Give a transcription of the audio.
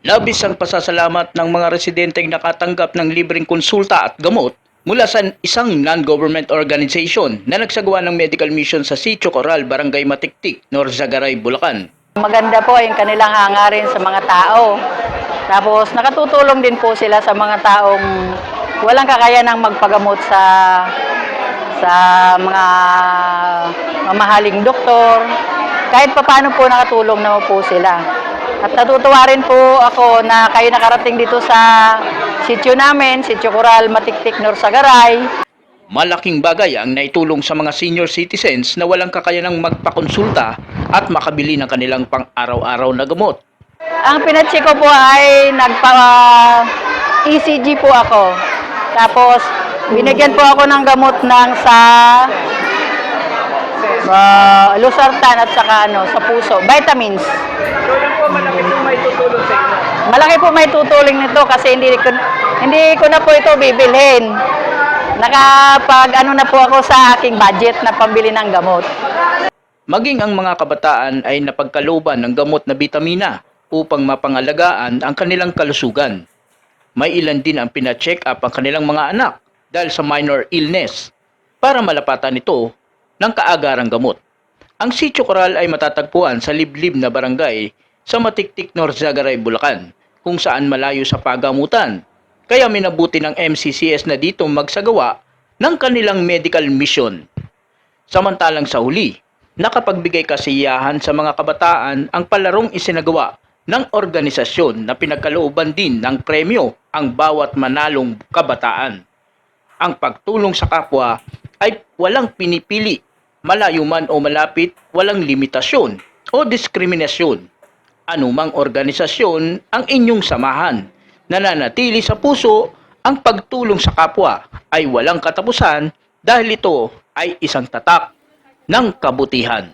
Labis ang pasasalamat ng mga residenteng nakatanggap ng libreng konsulta at gamot mula sa isang non-government organization na nagsagawa ng medical mission sa Sitio Coral, Barangay Matiktik, Norzagaray, Bulacan. Maganda po yung kanilang hangarin sa mga tao. Tapos nakatutulong din po sila sa mga taong walang kakayanang magpagamot sa sa mga mamahaling doktor. Kahit papaano po nakatulong naman po sila. At natutuwa rin po ako na kayo nakarating dito sa sityo namin, Sityo Coral, Matiktik, Norsagaray. Malaking bagay ang naitulong sa mga senior citizens na walang kakayanang magpakonsulta at makabili ng kanilang pang-araw-araw na gamot. Ang pinacheck ko po ay nagpa ECG po ako. Tapos binigyan po ako ng gamot ng sa uh, losartan at saka ano sa puso, vitamins. So yan po malaki po may tutulong sa inyo. Malaki po may tutulong nito kasi hindi ko hindi ko na po ito bibilhin. Nakapag ano na po ako sa aking budget na pambili ng gamot. Maging ang mga kabataan ay napagkalooban ng gamot na bitamina upang mapangalagaan ang kanilang kalusugan. May ilan din ang pina-check up ang kanilang mga anak dahil sa minor illness para malapatan ito ng kaagarang gamot. Ang Sitio Coral ay matatagpuan sa liblib na barangay sa Matiktik, Norzagaray, Bulacan, kung saan malayo sa pagamutan. Kaya minabuti ng MCCS na dito magsagawa ng kanilang medical mission. Samantalang sa huli, nakapagbigay kasiyahan sa mga kabataan ang palarong isinagawa ng organisasyon na pinagkalooban din ng premyo ang bawat manalong kabataan. Ang pagtulong sa kapwa ay walang pinipili, malayo man o malapit, walang limitasyon o diskriminasyon. Anumang organisasyon ang inyong samahan, nananatili sa puso ang pagtulong sa kapwa ay walang katapusan dahil ito ay isang tatak ng kabutihan.